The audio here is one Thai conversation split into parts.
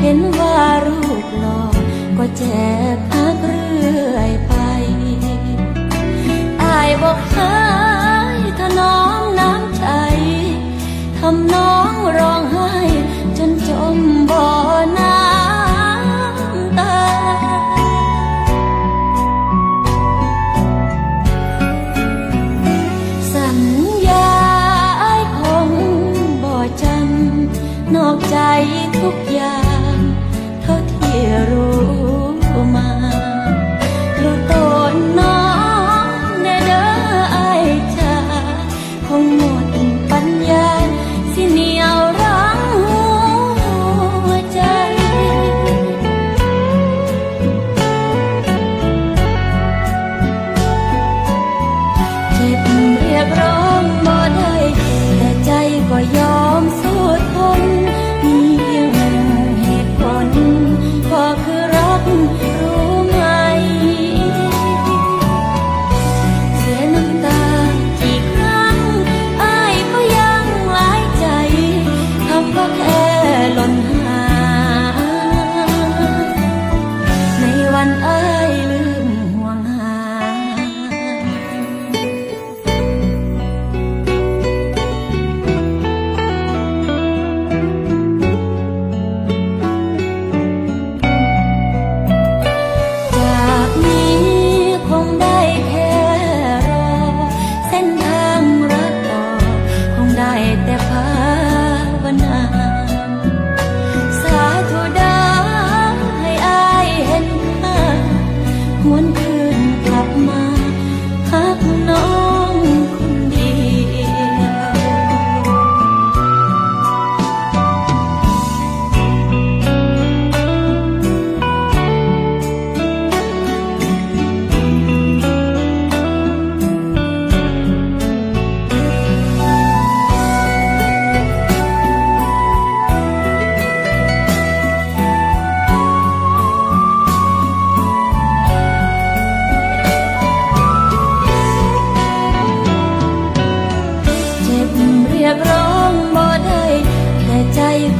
เห็นว่ารูปหล่อก็แจบพักเรื่อยไปอายบอกหา อกใจทุกอย่างเท่าที่รู้มารู้ตนน้องแน่เด้ออายชาคงหมดปัญญา สิเหนียวรั้งหัวใจ เจ็บเรียกร้อง Thank you.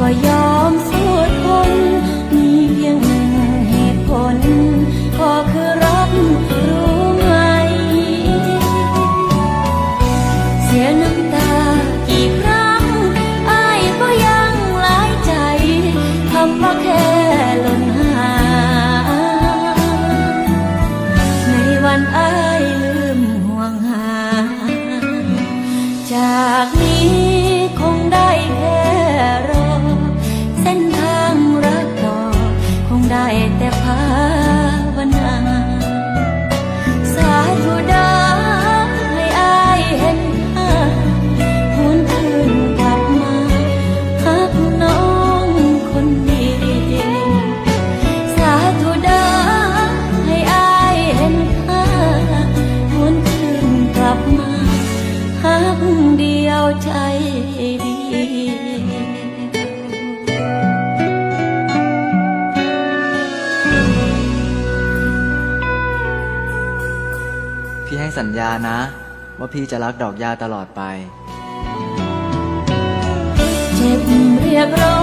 ก็ยอมสู้ทน มีเพียงหนึ่งเหตุผล ก็คือรักรู้ไหม เสียน้ำตา กเดียวใจดีพี่ให้สัญญานะ ว่าพี่จะรักดอกยาตลอดไป เจ็บเรียกร้อง